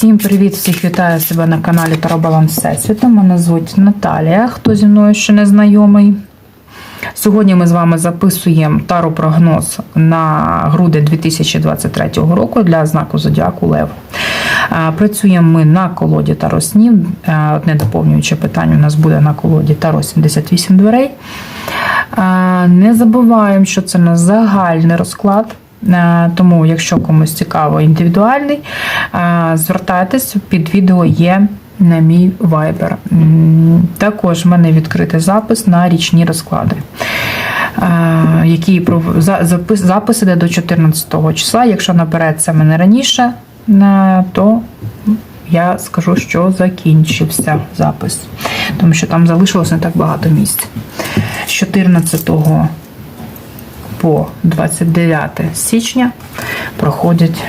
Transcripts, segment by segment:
Всім привіт! Всіх вітаю себе на каналі Таробаланс Всесвіту. Мене звуть Наталія, хто зі мною ще не знайомий. Сьогодні ми з вами записуємо таро-прогноз на грудень 2023 року для знаку Зодіаку Лев. Працюємо ми на колоді Таро Снів. Е, Одне доповнююче питання у нас буде на колоді Таро 78 дверей. Не забуваємо, що це на загальний розклад. Е, Тому, якщо комусь цікаво індивідуальний, е, звертайтесь, під відео є на мій Viber. Також в мене відкритий запис на річні розклади. е, Які запис, іде до 14 числа. Якщо наперед мене раніше, то я скажу, що закінчився запис, тому що там залишилось не так багато місць. З 14 по 29 січня проходять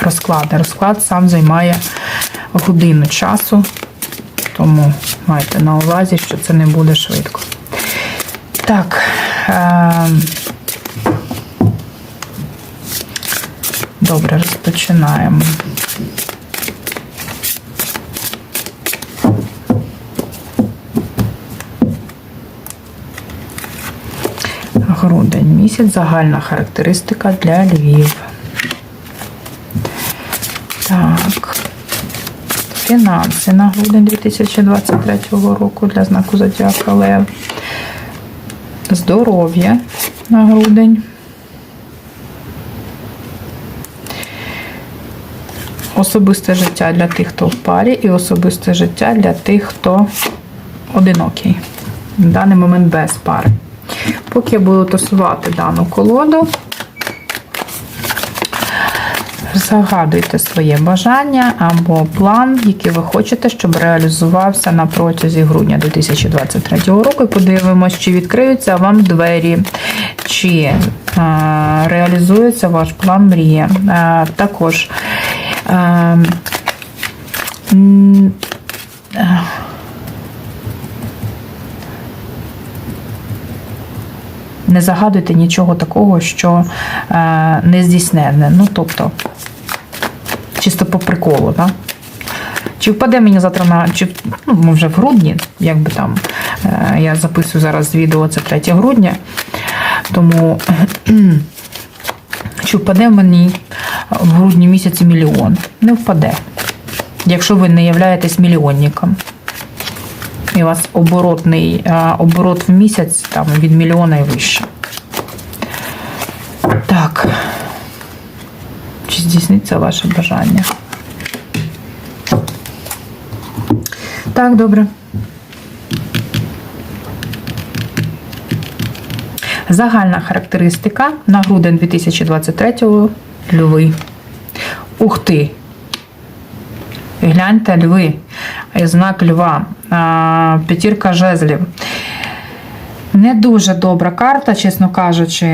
розклади. Розклад сам займає годину часу, тому майте на увазі, що це не буде швидко. Так. Е- Добре, розпочинаємо. Грудень місяць, загальна характеристика для Львів. Так. Фінанси на грудень 2023 року для знаку Зодіака Лев. Здоров'я на грудень. Особисте життя для тих, хто в парі, і особисте життя для тих, хто одинокий. В даний момент без пари. Поки я буду тасувати дану колоду, загадуйте своє бажання або план, який ви хочете, щоб реалізувався на протязі грудня 2023 року. І подивимось, чи відкриються вам двері, чи е, реалізується ваш план мрія. Е, також е, м, е, не загадуйте нічого такого, що е, не здійсненне. Ну, тобто, чисто по приколу, так? Чи впаде мені завтра на. Чи, ну, ми вже в грудні, якби там е, я записую зараз відео, це 3 грудня. Тому чи впаде мені в грудні місяці мільйон? Не впаде. Якщо ви не являєтесь мільйонником. І у вас оборотний оборот в місяць там від мільйона і вище. Так. Чи здійсниться ваше бажання? Так, добре. Загальна характеристика на грудень 2023 льви. Ух ти! Гляньте льви, знак льва, п'ятірка жезлів. Не дуже добра карта, чесно кажучи,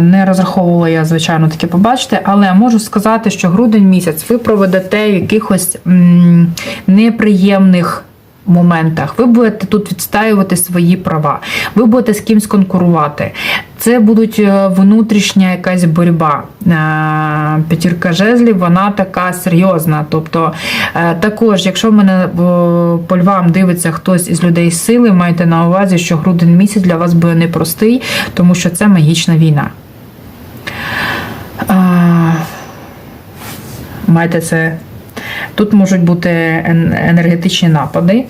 не розраховувала я, звичайно, таке побачити, але можу сказати, що грудень місяць ви проведете якихось неприємних моментах. Ви будете тут відстаювати свої права, ви будете з кимось конкурувати. Це будуть е, внутрішня якась боротьба. Е, П'ятірка жезлів, вона така серйозна. Тобто, е, також, якщо в мене по львам дивиться хтось із людей з сили, майте на увазі, що грудень місяць для вас буде непростий, тому що це магічна війна. Майте це. Тут можуть бути енергетичні напади.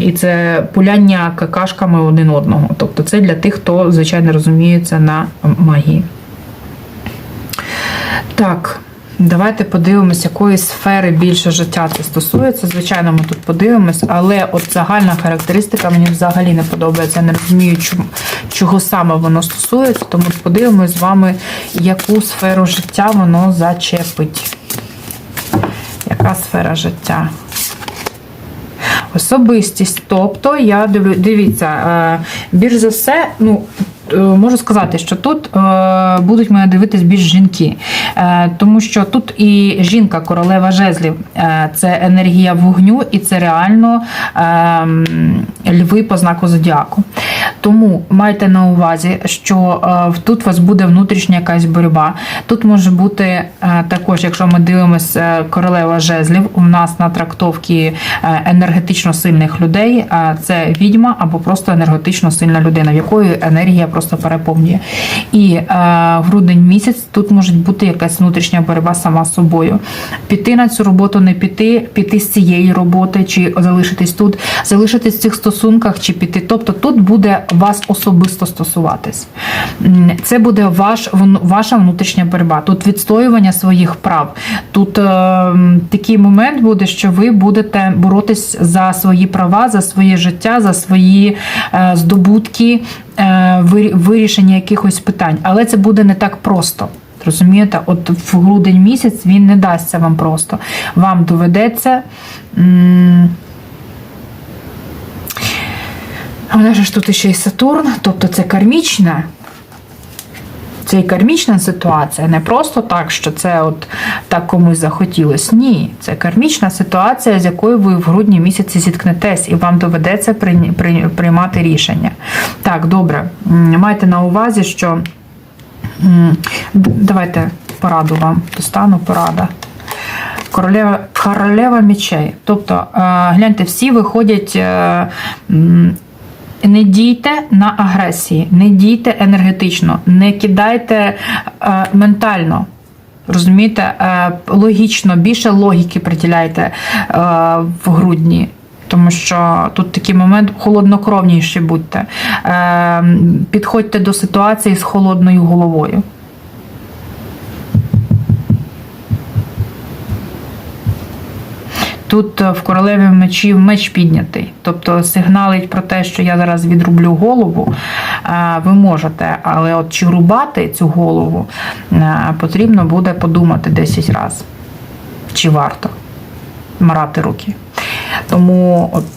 І це пуляння какашками один одного. Тобто це для тих, хто, звичайно, розуміється на магії. Так, давайте подивимося, якої сфери більше життя це стосується. Звичайно, ми тут подивимось, але от загальна характеристика мені взагалі не подобається. Я не розумію, чого саме воно стосується, тому подивимось з вами, яку сферу життя воно зачепить. Яка сфера життя? Особистість. Тобто, я дивлю, дивіться, е, більш за все, ну, можу сказати, що тут е, будуть мене дивитись більш жінки, е, тому що тут і жінка, королева жезлів, е, це енергія вогню, і це реально е, льви по знаку зодіаку. Тому майте на увазі, що е, тут у вас буде внутрішня якась боротьба. Тут може бути е, також, якщо ми дивимося е, королева жезлів, у нас на трактовці е, енергетично сильних людей е, це відьма або просто енергетично сильна людина, в якої енергія просто переповнює. І е, грудень місяць тут може бути якась внутрішня боротьба сама з собою. Піти на цю роботу, не піти, піти з цієї роботи, чи залишитись тут, залишитись в цих стосунках, чи піти. Тобто тут буде вас особисто стосуватись. Це буде ваш ваша внутрішня боротьба. Тут відстоювання своїх прав. Тут е, такий момент буде, що ви будете боротись за свої права, за своє життя, за свої е, здобутки, вирішення якихось питань. Але це буде не так просто. Розумієте, от в грудень місяць він не дасться вам просто. Вам доведеться. У нас ж тут ще й Сатурн, тобто це кармічне. Це і кармічна ситуація, не просто так, що це от так комусь захотілось. Ні, це кармічна ситуація, з якою ви в грудні місяці зіткнетесь, і вам доведеться приймати рішення. Так, добре. Майте на увазі, що давайте пораду вам достану порада. Королева, королева мечей. Тобто, е, гляньте, всі виходять. Не дійте на агресії, не дійте енергетично, не кидайте е, ментально. Розумієте, е, логічно, більше логіки приділяйте е, в грудні. Тому що тут такий момент холоднокровніші будьте. Е, підходьте до ситуації з холодною головою. Тут е, в королеві мечів меч піднятий, тобто сигналить про те, що я зараз відрублю голову. е, Ви можете, але от чи рубати цю голову е, потрібно буде подумати 10 разів, чи варто марати руки. Тому от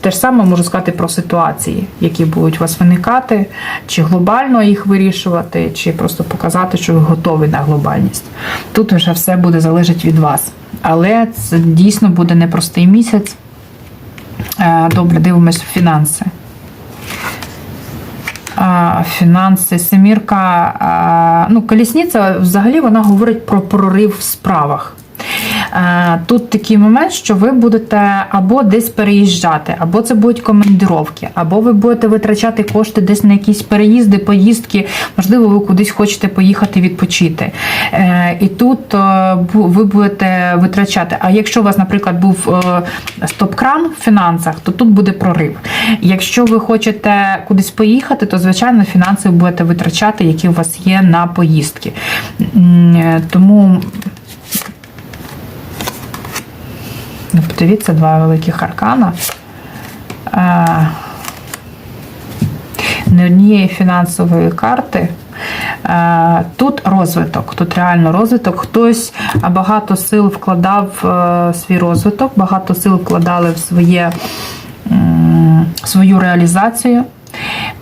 те ж саме можу сказати про ситуації, які будуть у вас виникати, чи глобально їх вирішувати, чи просто показати, що ви готові на глобальність. Тут вже все буде залежати від вас. Але це дійсно буде непростий місяць. Е, Добре, дивимось в фінанси. Фінанси, семірка. Ну, колісниця взагалі вона говорить про прорив в справах. Е, Тут такий момент, що ви будете або десь переїжджати, або це будуть командировки, або ви будете витрачати кошти десь на якісь переїзди, поїздки, можливо, ви кудись хочете поїхати відпочити. Е, І тут е, ви будете витрачати. А якщо у вас, наприклад, був стоп-кран в фінансах, то тут буде прорив. Якщо ви хочете кудись поїхати, то звичайно фінанси будете витрачати, які у вас є на поїздки. Тому Ну, Подивіться, два великих аркана. Е, Не однієї фінансової карти. Е, Тут розвиток, тут реально розвиток. Хтось багато сил вкладав в свій розвиток, багато сил вкладали в своє, свою реалізацію.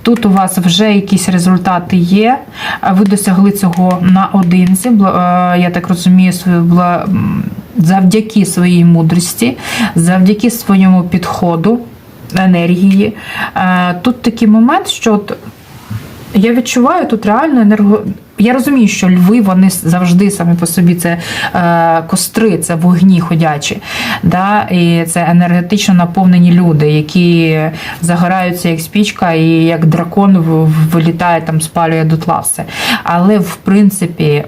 Тут у вас вже якісь результати є. Ви досягли цього наодинці. Е, Я так розумію, свою завдяки своїй мудрості, завдяки своєму підходу, енергії. Е, Тут такий момент, що от я відчуваю тут реально енерго. Я розумію, що льви вони завжди самі по собі це е, костри, це вогні ходячі. Да? І це енергетично наповнені люди, які загораються як спічка, і як дракон вилітає, там, спалює дотла все. Але в принципі,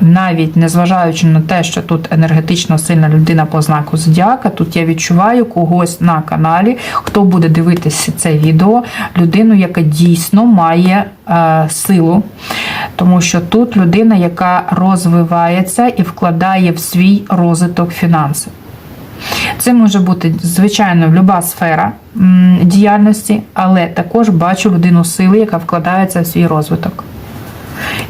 навіть незважаючи на те, що тут енергетично сильна людина по знаку зодіака, тут я відчуваю когось на каналі, хто буде дивитися це відео, людину, яка дійсно має е, силу. Тому що тут людина, яка розвивається і вкладає в свій розвиток фінанси. Це може бути, звичайно, будь-яка сфера діяльності, але також бачу людину сили, яка вкладається в свій розвиток.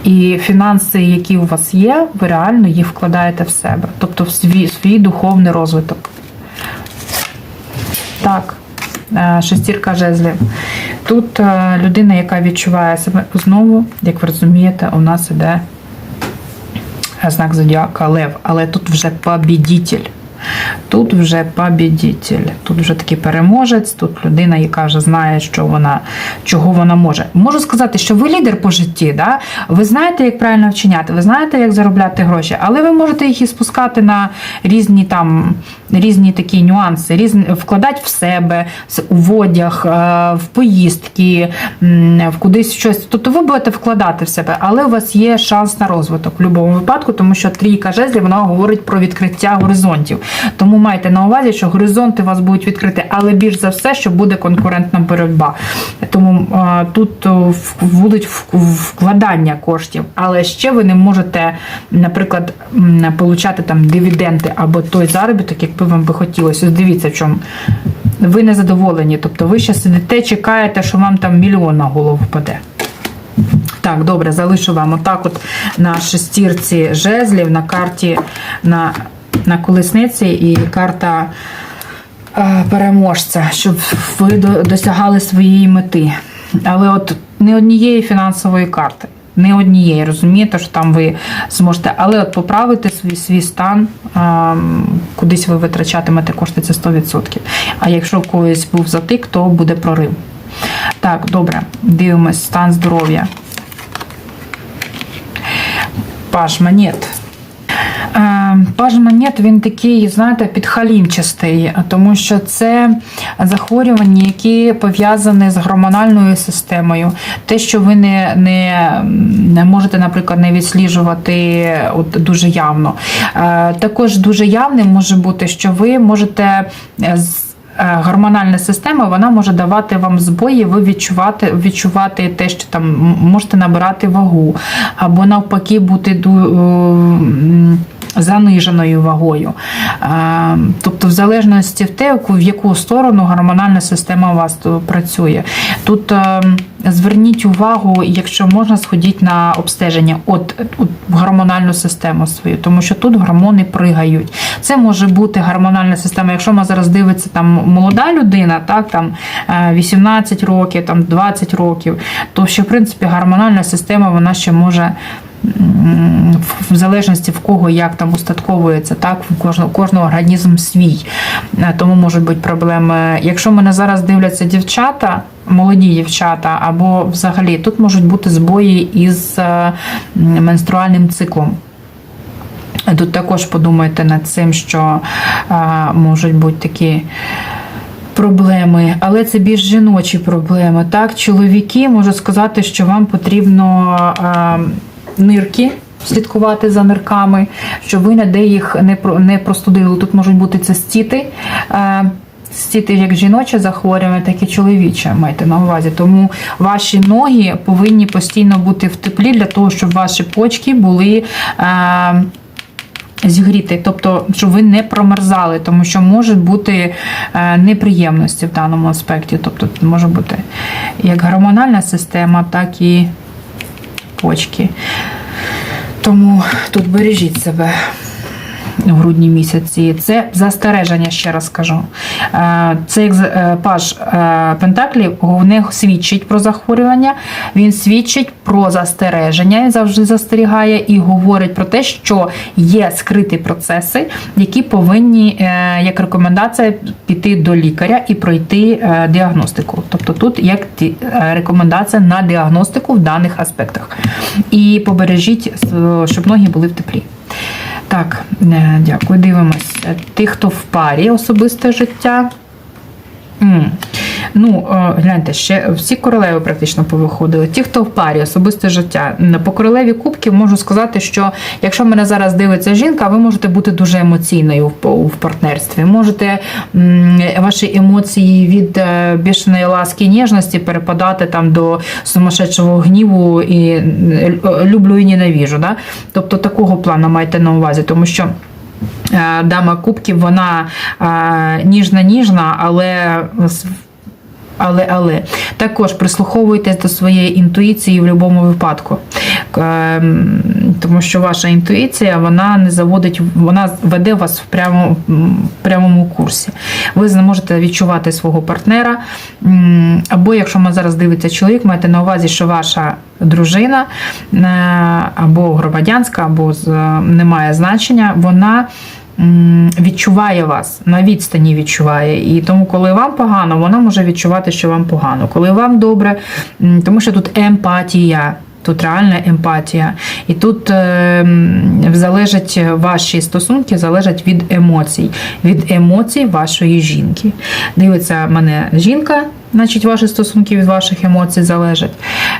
І фінанси, які у вас є, ви реально їх вкладаєте в себе, тобто в свій, свій духовний розвиток. Так, е, шестірка жезлів. Тут е, людина, яка відчуває себе знову, як ви розумієте, у нас іде знак зодіака Лев, але тут вже побідітель. Тут вже побідітель, тут вже такий переможець, тут людина, яка вже знає, що вона, чого вона може. Можу сказати, що ви лідер по житті, да? ви знаєте, як правильно вчиняти, ви знаєте, як заробляти гроші, але ви можете їх і спускати на різні там різні такі нюанси, різні, вкладати в себе, в одяг, е, в поїздки, в кудись щось. Тобто ви будете вкладати в себе, але у вас є шанс на розвиток в будь-якому випадку, тому що трійка жезлів вона говорить про відкриття горизонтів. Тому майте на увазі, що горизонти у вас будуть відкриті, але більш за все, що буде конкурентна боротьба. Тому е, тут е, будуть вкладання коштів, але ще ви не можете, наприклад, получати там дивіденди або той заробіток, якби вам би хотілося. Ось Дивіться, в чому ви не задоволені. Тобто ви ще сидите, чекаєте, що вам там мільйон на голову впаде. Так, добре, залишу вам отак от на шестірці жезлів, на карті на, на колесниці і карта е, переможця, щоб ви до- досягали своєї мети. Але от не однієї фінансової карти. Не однієї, розумієте, що там ви зможете, але от поправити свій свій стан, ем, кудись ви витрачатимете кошти, це 100%. А якщо у когось був затик, то буде прорив. Так, добре, дивимось стан здоров'я. Паш монет. Е, Паж монет він такий, знаєте, підхалімчастий, тому що це захворювання, які пов'язані з гормональною системою. Те, що ви не, не, можете, наприклад, не відсліджувати от, дуже явно. Е, Також дуже явним може бути, що ви можете з е, гормональна система вона може давати вам збої, ви відчувати, відчувати те, що там можете набирати вагу, або навпаки бути заниженою вагою. Е, Тобто, в залежності в те, в яку сторону гормональна система у вас працює. Тут е, зверніть увагу, якщо можна, сходіть на обстеження от, от гормональну систему свою, тому що тут гормони пригають. Це може бути гормональна система. Якщо ми зараз дивиться там молода людина, так там е, 18 років, там 20 років, то ще в принципі гормональна система вона ще може. В залежності в кого як там устатковується, так кожного, кожного організм свій. Е, Тому можуть бути проблеми. Якщо мене зараз дивляться дівчата, молоді дівчата, або взагалі тут можуть бути збої із е, менструальним циклом. Тут також подумайте над цим, що а, можуть бути такі проблеми, але це більш жіночі проблеми. Так, чоловіки можу сказати, що вам потрібно а, нирки. Слідкувати за нирками, щоб ви ніде їх не не простудили. Тут можуть бути цистіти. Е, Цистіти як жіноче захворювання, так і чоловіче майте на увазі. Тому ваші ноги повинні постійно бути в теплі для того, щоб ваші почки були. Е, зігріти, тобто, щоб ви не промерзали, тому що можуть бути е, неприємності в даному аспекті. Тобто, може бути як гормональна система, так і почки. Тому тут бережіть себе в грудні місяці. Це застереження, ще раз кажу. Е, Це як з- е, паж е, Пентаклів не свідчить про захворювання, він свідчить про застереження, він завжди застерігає і говорить про те, що є скриті процеси, які повинні, як рекомендація, піти до лікаря і пройти діагностику. Тобто тут як рекомендація на діагностику в даних аспектах. І побережіть, щоб ноги були в теплі. Так, е, дякую. Дивимось. Тих, хто в парі особисте життя. М. Ну, е, гляньте, ще всі королеви практично повиходили. Ті, хто в парі, особисте життя. По королеві кубків можу сказати, що якщо мене зараз дивиться жінка, ви можете бути дуже емоційною в, партнерстві. Можете ваші емоції від е, бішеної ласки і ніжності перепадати там до сумасшедшого гніву і люблю і ненавіжу. Да? Тобто такого плану майте на увазі, тому що. Е, Дама кубків, вона е, ніжна-ніжна, але Але, але також прислуховуйтесь до своєї інтуїції в будь-якому випадку. Ем, Тому що ваша інтуїція вона не заводить, вона веде вас в прямому, прямому курсі. Ви зможете відчувати свого партнера. Або якщо ми зараз дивиться чоловік, маєте на увазі, що ваша дружина е, або громадянська, або з- не має значення, вона відчуває вас на відстані відчуває. І тому, коли вам погано, вона може відчувати, що вам погано. Коли вам добре, тому що тут емпатія. Тут реальна емпатія. І тут е, залежать ваші стосунки залежать від емоцій, від емоцій вашої жінки. Дивиться мене жінка, значить ваші стосунки від ваших емоцій залежать.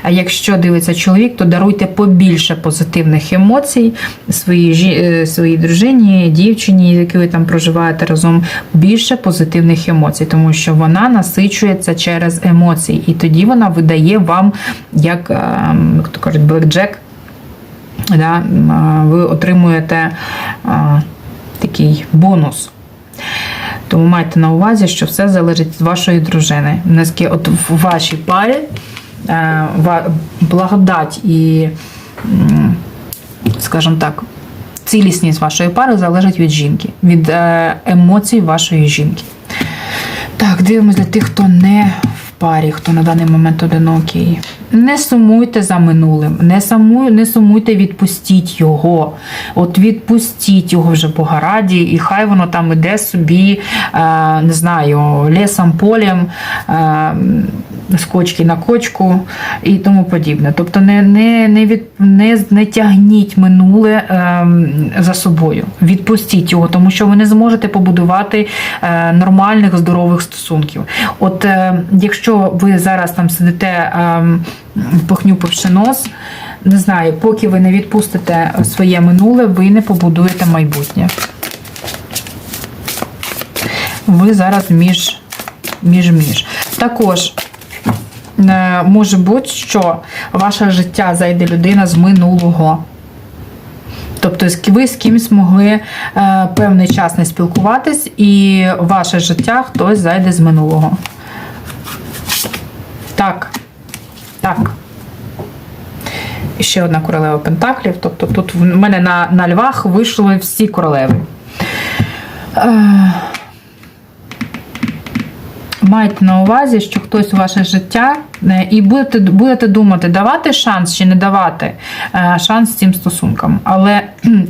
А якщо дивиться чоловік, то даруйте побільше позитивних емоцій своїй, е, своїй дружині, дівчині, з якою ви там проживаєте разом, більше позитивних емоцій, тому що вона насичується через емоції, і тоді вона видає вам, як, е, то кажуть, блекджек, да, ви отримуєте а, такий бонус. Тому майте на увазі, що все залежить від вашої дружини. Наскільки от в вашій парі е, благодать і, скажімо так, цілісність вашої пари залежить від жінки, від е, емоцій вашої жінки. Так, дивимося для тих, хто не парі, хто на даний момент одинокий. Не сумуйте за минулим, не сумуй, не сумуйте, відпустіть його. От відпустіть його вже Богораді, і хай воно там іде собі, е, не знаю, лісом, полем, е, з кочки на кочку і тому подібне. Тобто не, не, не, від, не, не тягніть минуле е, за собою. Відпустіть його, тому що ви не зможете побудувати е, нормальних здорових стосунків. От е, якщо ви зараз там сидите е, похнюпивши нос, не знаю, поки ви не відпустите своє минуле, ви не побудуєте майбутнє. Ви зараз між між між. Також е, може бути, що ваше життя зайде людина з минулого. Тобто ви з кимось могли е, певний час не спілкуватись, і ваше життя хтось зайде з минулого. Так. Так. І ще одна королева Пентаклів. Тобто тут в мене на, на львах вийшли всі королеви. Е, Майте на увазі, що хтось у ваше життя, і будете, будете думати, давати шанс чи не давати е, шанс цим стосункам. Але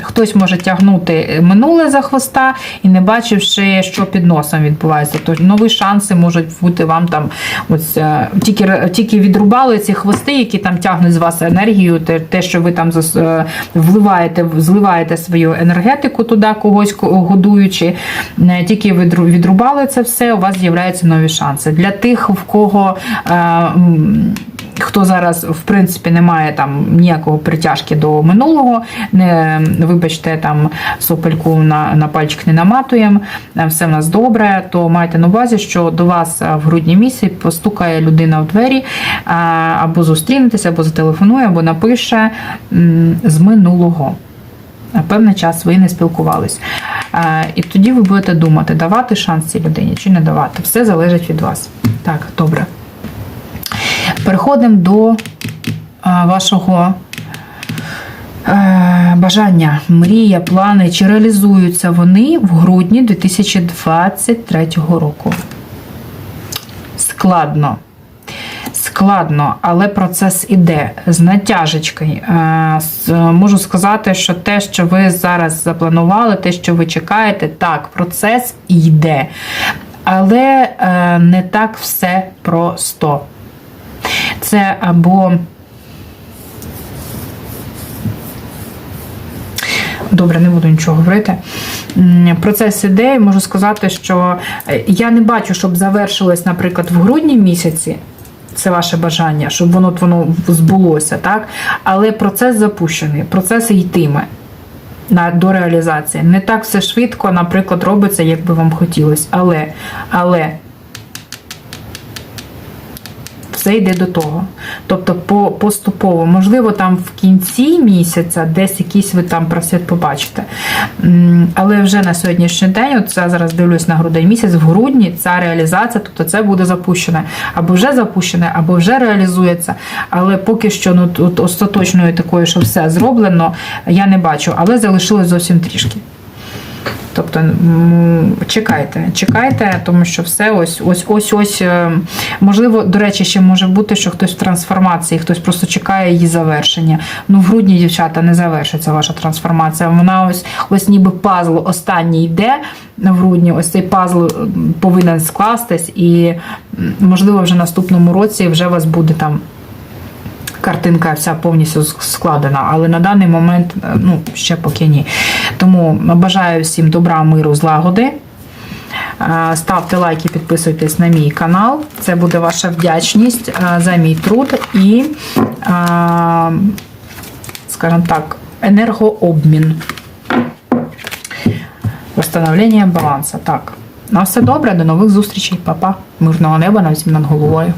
хтось може тягнути минуле за хвоста і не бачивши, що під носом відбувається. Тобто нові шанси можуть бути вам там ось е, тільки, тільки відрубали ці хвости, які там тягнуть з вас енергію, те, що ви там е, вливаєте, зливаєте свою енергетику туди, когось годуючи. Е, Тільки відру- відрубали це все, у вас з'являються нові шанси. Для тих, в кого е, хто зараз в принципі не має там ніякого притяжки до минулого, не вибачте, там сопельку на, на пальчик не наматуємо, е, все в нас добре, то майте на увазі, що до вас е, в грудні місяці постукає людина в двері, е, або зустрінетеся, або зателефонує, або напише з минулого. На певний час ви не спілкувались. І тоді ви будете думати, давати шанс цій людині чи не давати. Все залежить від вас. Так, добре. Переходимо до вашого е, бажання, мрія, плани. Чи реалізуються вони в грудні 2023 року? Складно. Складно, але процес іде з натяжечкою. Е, Можу сказати, що те, що ви зараз запланували, те, що ви чекаєте, так, процес йде. Але е, не так все просто. Це або. Добре, не буду нічого говорити. Процес іде, і можу сказати, що е, я не бачу, щоб завершилось, наприклад, в грудні місяці. Це ваше бажання, щоб воно воно збулося, так? Але процес запущений, процес йтиме на, до реалізації. Не так все швидко, наприклад, робиться, як би вам хотілося. Але, але все йде до того. Тобто по, поступово, можливо, там в кінці місяця десь якийсь ви там просвіт побачите. Але вже на сьогоднішній день, от я зараз дивлюсь на грудень місяць, в грудні ця реалізація, тобто це буде запущене, або вже запущене, або вже реалізується. Але поки що ну, тут остаточної такої, що все зроблено, я не бачу, але залишилось зовсім трішки. Тобто чекайте, чекайте, тому що все ось ось ось ось. е, Можливо, до речі, ще може бути, що хтось в трансформації, хтось просто чекає її завершення. Ну, в грудні, дівчата, не завершиться ваша трансформація. Вона ось ось ніби пазл останній йде в грудні. Ось цей пазл повинен скластись, і можливо, вже наступному році вже вас буде там картинка вся повністю складена, але на даний момент е, ну, ще поки ні. Тому бажаю всім добра, миру, злагоди. Е, Ставте лайки, підписуйтесь на мій канал. Це буде ваша вдячність е, за мій труд і, скажімо так, енергообмін. Восстановлення балансу. Так. На все добре, до нових зустрічей, Па-па. Мирного неба нам всім над головою.